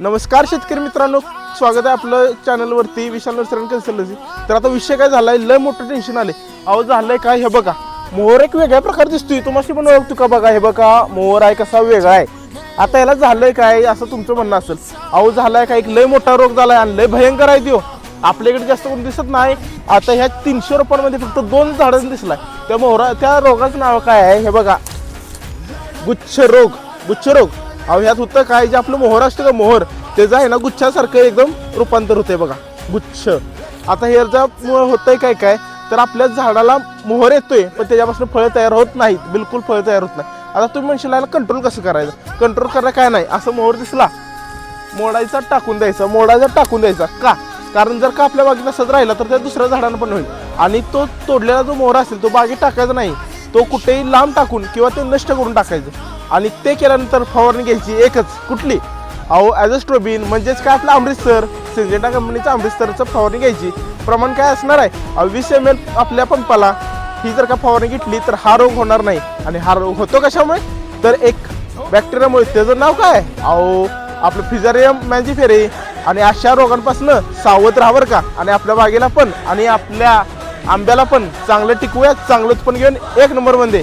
नमस्कार शेतकरी मित्रांनो स्वागत आहे आपलं चॅनलवरती विशाल नर्सरी कन्सल्टन्सी तर आता विषय काय झाला आहे लय मोठं टेन्शन आले अहो झालं आहे काय हे बघा. मोहर एक वेगळ्या प्रकार दिसतोय. तुम्हाला पण ओळखतो का बघा? हे बघा मोहर आहे कसा वेगळा आहे. आता याला झालंय काय? असं तुमचं म्हणणं असेल. अहो झालाय काय? एक लय मोठा रोग झालाय आणि लय भयंकर आहे तो आपल्याकडे जास्त कोण दिसत नाही. आता ह्या तीनशे रुपयांमध्ये फक्त दोन झाडं दिसलाय. त्या मोहरा त्या रोगाचं नाव काय आहे? हे बघा. गुच्छ रोग. गुच्छ रोग. अहो ह्यात होतं काय? जे आपलं मोहर असतं का मोहर त्याचं आहे ना गुच्छासारखं एकदम रूपांतर होतंय बघा. गुच्छ. आता ह्याचा जर होतंय काय काय तर आपल्या झाडाला मोहर येतोय पण त्याच्यापासून फळं तयार होत नाहीत. बिलकुल फळं तयार होत नाही. आता तुम्ही म्हणशील याला कंट्रोल कसं करायचं? कंट्रोल करायला काय नाही. असं मोहर दिसला मोडायचा टाकून द्यायचा. मोडायचा टाकून द्यायचा. का? कारण जर का आपल्या बागेत तसंच राहिला तर त्या दुसऱ्या झाडांना पण होईल. आणि तो तोडलेला जो मोहर असेल तो बागेत टाकायचा नाही. तो कुठेही लांब टाकून किंवा ते नष्ट करून टाकायचं. आणि ते केल्यानंतर फवारणी घ्यायची एकच. कुठली? अहो ॲज अ स्ट्रोबिन म्हणजेच काय आपलं अमृतसर? सिंजेंटा कंपनीचं अमृतसरचं फवारणी घ्यायची. प्रमाण काय असणार आहे? वीस एम एल आपल्या पंपाला. ही जर का फवारणी घेतली तर हा रोग होणार नाही. आणि हा रोग होतो कशामुळे? तर एक बॅक्टेरियामुळे त्याचं नाव काय? आहे? अहो आपलं फिजारियम मॅन्जिफेरे आणि अशा रोगांपासून सावध राहावर का. आणि आपल्या बागेला पण आणि आपल्या आंब्याला पण चांगलं टिकवूया चांगलं उत्पन्न घेऊन एक नंबरमध्ये